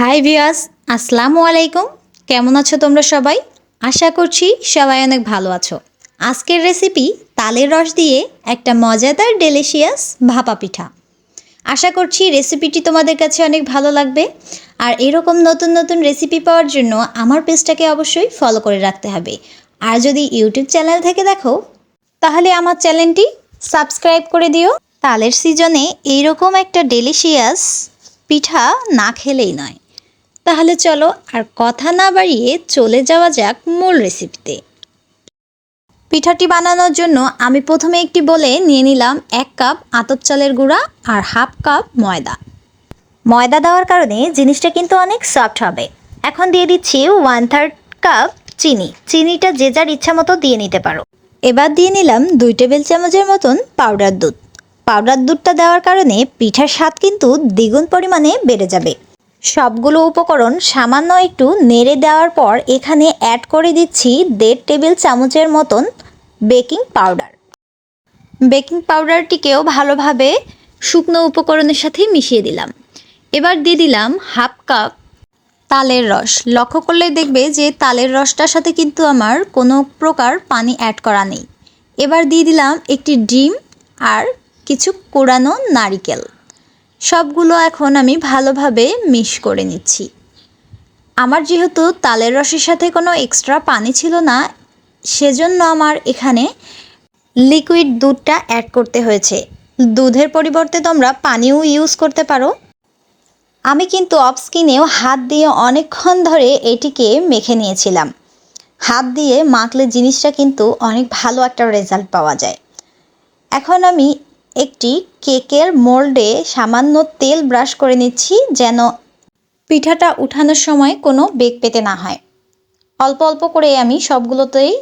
High ভিয়াস আসসালামু আলাইকুম। কেমন আছো তোমরা সবাই? আশা করছি সবাই অনেক ভালো আছো। আজকের রেসিপি তালের রস দিয়ে একটা মজাদার ডেলিশিয়াস ভাপা পিঠা। আশা করছি রেসিপিটি তোমাদের কাছে অনেক ভালো লাগবে। আর এরকম নতুন নতুন রেসিপি পাওয়ার জন্য আমার পেজটাকে অবশ্যই ফলো করে রাখতে হবে। আর যদি ইউটিউব চ্যানেল থেকে দেখো, তাহলে আমার চ্যানেলটি সাবস্ক্রাইব করে দিও। তালের সিজনে এইরকম একটা ডেলিশিয়াস পিঠা না খেলেই নয়। তাহলে চলো আর কথা না বাড়িয়ে চলে যাওয়া যাক মূল রেসিপিতে পিঠাটি বানানোর জন্য আমি প্রথমে একটি বলে নিয়ে নিলাম এক কাপ আতপ চালের গুঁড়া আর হাফ কাপ ময়দা। ময়দা দেওয়ার কারণে জিনিসটা কিন্তু অনেক সফট হবে। এখন দিয়ে দিচ্ছি ওয়ান থার্ড কাপ চিনি। চিনিটা যে যার ইচ্ছা মতো দিয়ে নিতে পারো। এবার দিয়ে নিলাম দুই টেবিল চামচের মতন পাউডার দুধ। পাউডার দুধটা দেওয়ার কারণে পিঠার স্বাদ কিন্তু দ্বিগুণ পরিমাণে বেড়ে যাবে। সবগুলো উপকরণ সামান্য একটু নেড়ে দেওয়ার পর এখানে অ্যাড করে দিচ্ছি দেড় টেবিল চামচের মতন বেকিং পাউডার বেকিং পাউডারটিকেও ভালোভাবে শুকনো উপকরণের সাথে মিশিয়ে দিলাম। এবার দিয়ে দিলাম হাফ কাপ তালের রস। লক্ষ্য করলে দেখবে যে তালের রসটার সাথে কিন্তু আমার কোনো প্রকার পানি অ্যাড করা নেই। এবার দিয়ে দিলাম একটি ডিম আর কিছু কোরানো নারিকেল। সবগুলো এখন আমি ভালোভাবে মিশ করে নিচ্ছি। আমার যেহেতু তালের রসের সাথে কোনো এক্সট্রা পানি ছিল না, সেজন্য আমার এখানে লিকুইড দুধটা অ্যাড করতে হয়েছে। দুধের পরিবর্তে তোমরা পানিও ইউজ করতে পারো। আমি কিন্তু অফ স্কিনেও হাত দিয়ে অনেকক্ষণ ধরে এটিকে মেখে নিয়েছিলাম। হাত দিয়ে মাখলে জিনিসটা কিন্তু অনেক ভালো একটা রেজাল্ট পাওয়া যায়। এখন আমি একটি কেকের মোল্ডে সামান্য তেল ব্রাশ করে নিচ্ছি যেন পিঠাটা উঠানোর সময় কোনো বেগ পেতে না হয়। অল্প অল্প করে আমি সবগুলোতেই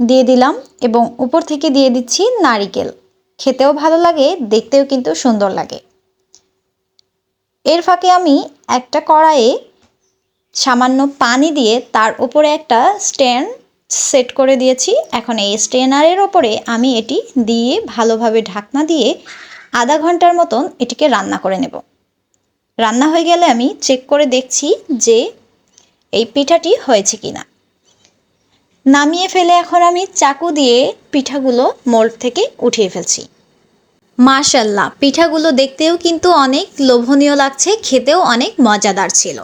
দিয়ে দিলাম এবং উপর থেকে দিয়ে দিচ্ছি নারিকেল। খেতেও ভালো লাগে, দেখতেও কিন্তু সুন্দর লাগে। এর ফাঁকে আমি একটা কড়াইয়ে সামান্য পানি দিয়ে তার উপরে একটা স্ট্যান্ড সেট করে দিয়েছি। এখন এই স্ট্রেনারের ওপরে আমি এটি দিয়ে ভালোভাবে ঢাকনা দিয়ে আধা ঘণ্টার মতন এটিকে রান্না করে নেব। রান্না হয়ে গেলে আমি চেক করে দেখছি যে এই পিঠাটি হয়েছে কি না নামিয়ে ফেলে এখন আমি চাকু দিয়ে পিঠাগুলো মোল্ড থেকে উঠিয়ে ফেলছি। মাশাল্লাহ পিঠাগুলো দেখতেও কিন্তু অনেক লোভনীয় লাগছে, খেতেও অনেক মজাদার ছিল।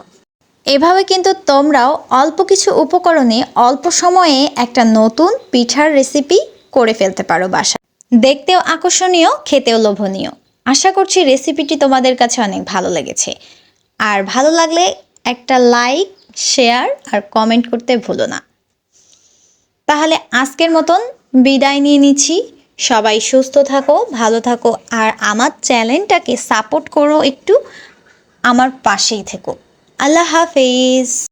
এভাবে কিন্তু তোমরাও অল্প কিছু উপকরণে অল্প সময়ে একটা নতুন পিঠার রেসিপি করে ফেলতে পারো বাসা দেখতেও আকর্ষণীয়, খেতেও লোভনীয়। আশা করছি রেসিপিটি তোমাদের কাছে অনেক ভালো লেগেছে। আর ভালো লাগলে একটা লাইক শেয়ার আর কমেন্ট করতে ভুলো না। তাহলে আজকের মতন বিদায় নিয়ে নিচ্ছি। সবাই সুস্থ থাকো, ভালো থাকো, আর আমার চ্যানেলটাকে সাপোর্ট করো একটু। আমার পাশেই থেকো। আল্লাহ হাফেজ।